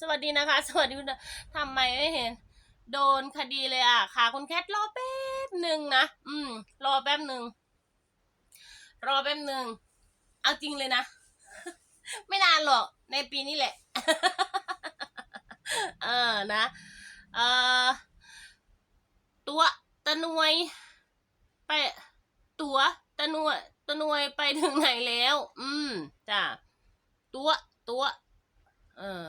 สวัสดีนะคะ สวัสดีคุณทำไมไม่เห็น โดนคดีเลยอะค่ะคุณแคทรอแป๊บหนึ่งนะ อืม รอแป๊บหนึ่ง รอแป๊บหนึ่ง เอาจริงเลยนะ ไม่นานหรอก ในปีนี้แหละ เออ นะ เออตัวตะนวย ไป ตัวตะนวยตะนวยไปถึงไหนแล้ว อืม จ้ะ ตัว ตัว เออ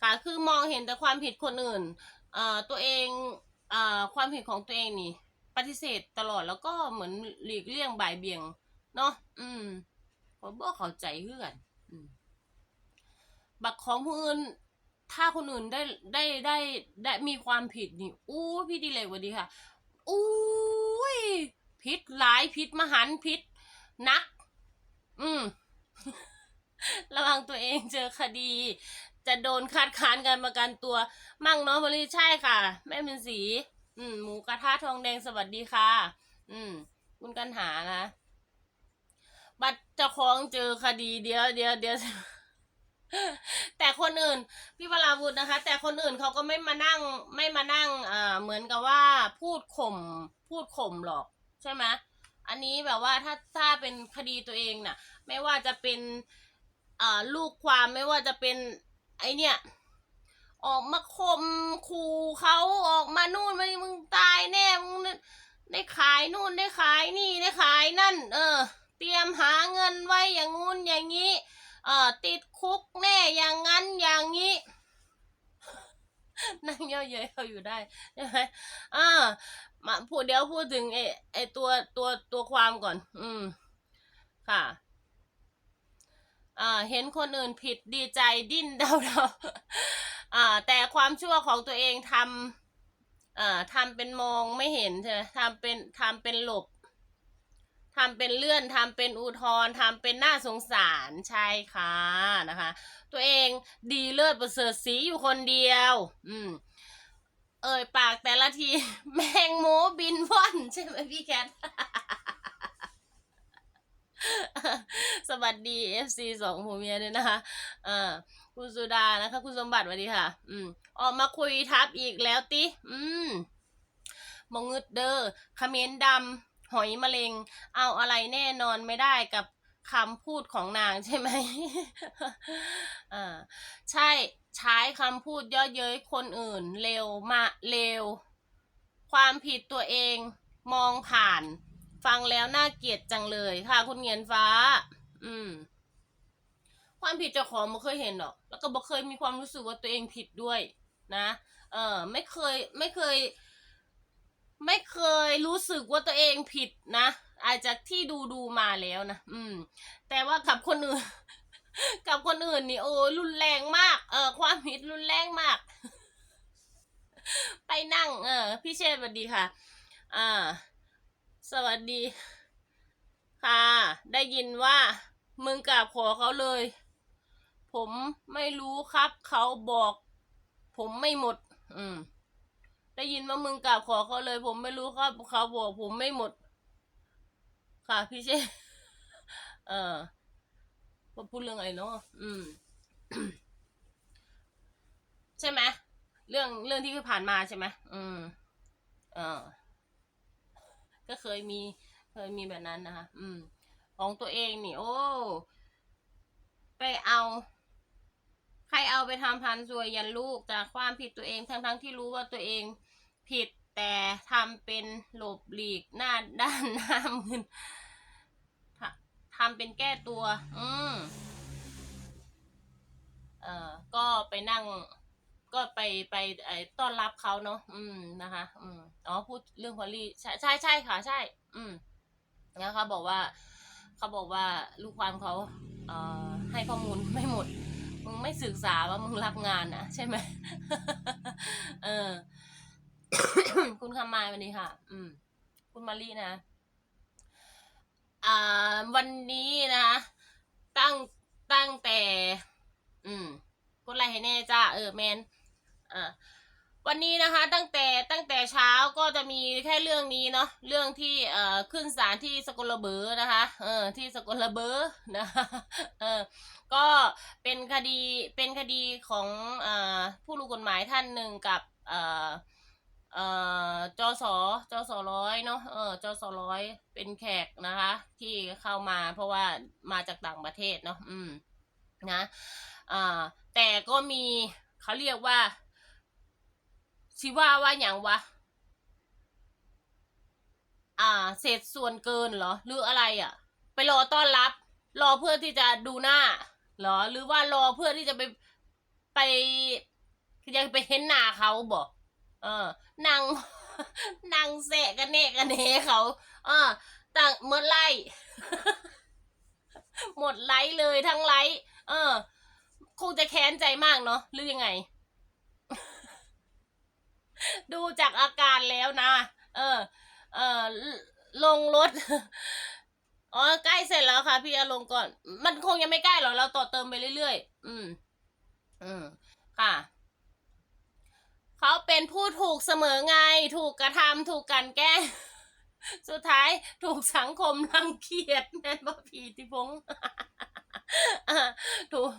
ค่ะ คือมองเห็นแต่ความผิดคนอื่นเอ่อตัวเองเอ่อความผิดของตัวเองนี่ ปฏิเสธตลอดแล้วก็เหมือนหลีกเลี่ยงบ่ายเบี่ยง เนาะอืมผมบ่เข้าใจเพื่อนบักของผู้อื่นถ้าคนอื่นได้ได้ได้ได้มีความผิดนี่อู้พี่ดีเลยวัสดีค่ะอู้ยผิดหลายผิดมหันต์ผิดนัก อืม ระวังตัวเองเจอคดี จะโดนคัดค้านการประกันตัวมั่งเนาะบริใช่ค่ะ แม่เป็นสี อืม หมูกระทะทองแดงสวัสดีค่ะ อืม คุณกันหานะบัตรเจ้าของเจอคดีเดียวเดียวเดียวแต่คนอื่นพี่วราวุธนะคะ แต่คนอื่นเขาก็ไม่มานั่งไม่มานั่งอ่าเหมือนกับว่าพูดข่มพูดข่มหรอกใช่ไหมอันนี้แบบว่าถ้าถ้าเป็นคดีตัวเองน่ะ ไม่ว่าจะเป็นอ่าลูกความไม่ว่าจะเป็น ไอเนี่ย ออกมาคมคูเขาออกมานู่นมานี่มึงตายแน่มึงได้ขายนู่นได้ขายนี่ได้ขายนั่น เออ เตรียมหาเงินไว้อย่างงู้นอย่างนี้ เอ่อติดคุกแน่อย่างนั้นอย่างนี้นั่งเย่อเย้ยเขาอยู่ได้ใช่ไหมอ่ามาพูดเดี๋ยวพูดถึงไอ้ไอ้ตัวตัวตัวความก่อน อืม ค่ะ เห็นคนอื่นผิดดีใจดิ้นเดาเดาแต่ความชั่วของตัวเองทำทำเป็นมองไม่เห็นใช่ไหมทำเป็นทำเป็นหลบทำเป็นเลื่อนทำเป็นอุทธร์ทำเป็นน่าสงสารใช่ค่ะนะคะ ตัวเองดีเลิศประเสริฐสีอยู่คนเดียว อืมเอ่ยปากแต่ละที แมงโมบินว่อนใช่ไหมพี่แคท สวัสดี FC สองผัวเมียด้วยนะคะอ่าคุณสุดานะคะ คุณสมบัติสวัสดีค่ะ อืมออกมาคุยทับอีกแล้วติ อืมมองึดเดอร์คอมเขมนต์ดำ หอยมะเร็ง เอาอะไรแน่นอนไม่ได้กับคำพูดของนางใช่ไหมอ่า ใช่ ใช้คำพูดย่อเย้ยคนอื่น เร็วมาเร็ว ความผิดตัวเอง มองผ่าน ฟังแล้วน่าเกลียดจังเลยค่ะ คุณเงียนฟ้า อืม ความผิดเจ้าของไม่เคยเห็นหรอก แล้วก็บ่เคยมีความรู้สึกว่าตัวเองผิดด้วย นะ เออ ไม่เคย ไม่เคย ไม่เคยรู้สึกว่าตัวเองผิดนะ อาจจะที่ดูดูมาแล้วนะ อืม แต่ว่ากับคนอื่น กับคนอื่นนี่โอ้รุนแรงมาก เออ ความผิดรุนแรงมาก ไปนั่ง เออ พี่เชษสวัสดีค่ะ อ่า สวัสดี ค่ะ ได้ยินว่า มึงกราบขอเขาเลย ผมไม่รู้ครับ เขาบอก ผมไม่หมด อืม ได้ยินว่ามึงกราบขอเขาเลย ผมไม่รู้ครับ เขาบอกผมไม่หมด ค่ะ พี่เชเออพูดเรื่องอะไรเนาะอืม ใช่ไหมเรื่องเรื่องที่ผ่านมาใช่ไหมอืม เออ ก็เคยมีเคยมีแบบนั้นนะคะ อืม ของตัวเองนี่ โอ้ ไปเอา ใครเอาไปทำพันซวยยันลูกจากความผิดตัวเองทั้งทั้งๆที่รู้ว่าตัวเองผิดแต่ทำเป็นหลบหลีกหน้าด้านหน้ามึนทำทำเป็นแก้ตัว อืม เอ่อ ก็ไปนั่ง ก็ไปไปไอ้ต้อนรับเขาเนาะอืมนะคะ อืมอ๋อพูดเรื่องพอลลี่ใช่ใช่ใช่ค่ะ ใช่ อืมแล้วเขาบอกว่าเขาบอกว่าลูกความเขาเอ่อให้ข้อมูลไม่หมด มึงไม่ศึกษาว่ามึงรับงานนะใช่ไหมเออ คุณคำมายวันนี้ค่ะ อืม คุณมารีนะอ่าวันนี้นะตั้งตั้งแต่ อืมกดไลค์ให้แน่จ้า เออแมน อ่าวันนี้นะคะตั้งแต่ตั้งแต่เช้าก็จะมีแค่เรื่องนี้เนาะเรื่องที่เอ่อขึ้นศาลที่สกลเบอร์นะคะเออที่สกลเบอร์นะคะเออก็เป็นคดีเป็นคดีของเอ่อผู้รู้กฎหมายท่านหนึ่งกับเอ่อเอ่อจสจสร้อยเนาะเออจสร้อยเป็นแขกนะคะ ที่เข้ามาเพราะว่ามาจากต่างประเทศเนาะอืมนะอ่าแต่ก็มีเขาเรียกว่า สิว่าว่าอย่างวะ อ่า เศษส่วนเกินเหรอ หรืออะไรอะ ไปรอต้อนรับ รอเพื่อที่จะดูหน้าเหรอ หรือว่ารอเพื่อที่จะไปไปอยากไปเห็นหน้าเขาบอกเออนั่งนั่งแสะกันเนกันเนเขา เออต่างหมดไล่หมดไลค์เลยทั้งไลค์เออ คงจะแค้นใจมากเนาะหรือยังไง ดูจากอาการแล้วนะ เออ เออลงรถ อ๋อ ใกล้เสร็จแล้วค่ะ พี่อาลงก่อน มันคงยังไม่ใกล้หรอก เราต่อเติมไปเรื่อยๆ อืม อืม ค่ะ เขาเป็นผู้ถูกเสมอไง ถูกกระทำถูกกันแกล้งสุดท้ายถูกสังคมรังเกียจแม่นบ่พีติพงษ์อะถูก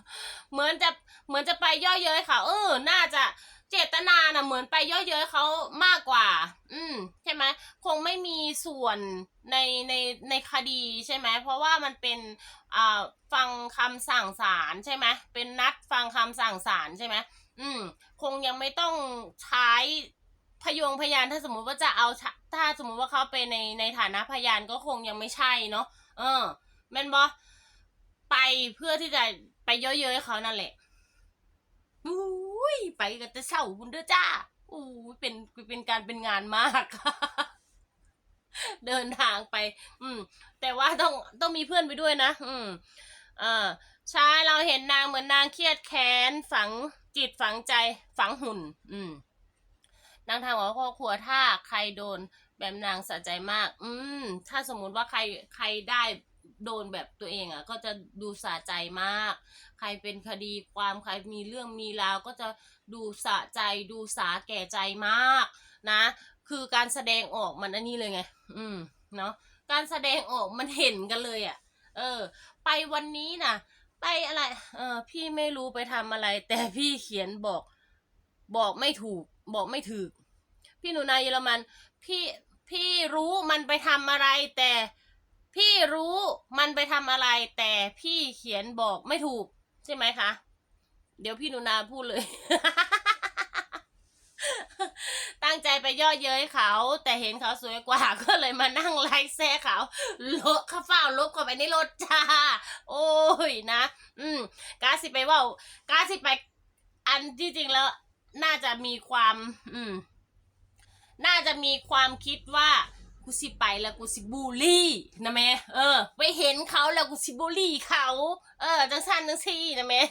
เหมือนจะเหมือนจะไปย่อเย้ยเขาเออ น่าจะ เจตนาน่ะเหมือนไปย่อเย้ยเขามากกว่า อืมใช่ไหมคงไม่มีส่วนในในในคดีใช่ไหมเพราะว่ามันเป็นอ่าฟังคำสั่งศาลใช่ไหมเป็นนัดฟังคำสั่งศาลใช่ไหมอืมคงยังไม่ต้องใช้พยงพยานถ้าสมมุติว่าจะเอาถ้าสมมุติว่าเขาไปในในฐานะพยานก็คงยังไม่ใช่เนาะเออแม่นบอไปเพื่อที่จะไปเย้ยๆเขานั่นแหละ อุ้ยไปกันจะเช่าบุญเด้อจ้าอู้เป็นเป็นการเป็นงานมาก เดินทางไป อืม แต่ว่าต้องต้องมีเพื่อนไปด้วยนะ อืมเออใช่เราเห็นนางเหมือนนางเครียดแค้นฝังจิตฝังใจฝังหุ่น อืมนางทางว่าครอบครัวถ้าใครโดนแบบนางสะใจมาก อืม ถ้าสมมุติว่าใครใครได้ โดนแบบตัวเองอะก็จะดูสะใจมาก ใครเป็นคดีความใครมีเรื่องมีราวก็จะดูสะใจดูสาแก่ใจมากนะ คือการแสดงออกมันอันนี้เลยไง อืมเนาะการแสดงออกมันเห็นกันเลยอะ เออ ไปวันนี้น่ะ ไปอะไร เออ พี่ไม่รู้ไปทำอะไร แต่พี่เขียนบอก บอกไม่ถูก บอกไม่ถูก พี่หนูนายเยอรมัน พี่พี่รู้มันไปทำอะไรแต่ พี่รู้มันไปทำอะไร แต่พี่เขียนบอกไม่ถูก ใช่ไหมคะ เดี๋ยวพี่หนูนาพูดเลย ตั้งใจไปย่อเย้ยเขา แต่เห็นเขาสวยกว่า ก็เลยมานั่งไล่แซ่เขาลบข้าเฝ้าลบเข้าไปในรถจ้า โอ้ยนะ อืมกาสิไปว่า กาสิไป อันที่จริงแล้ว น่าจะมีความ อืม น่าจะมีความคิดว่า กูสิไปแล้วกูสิบูลลี่นะแม่เออ ไปเห็นเขาแล้วกูสิบูลลี่เขา เออจังสันจังซี่นะแม่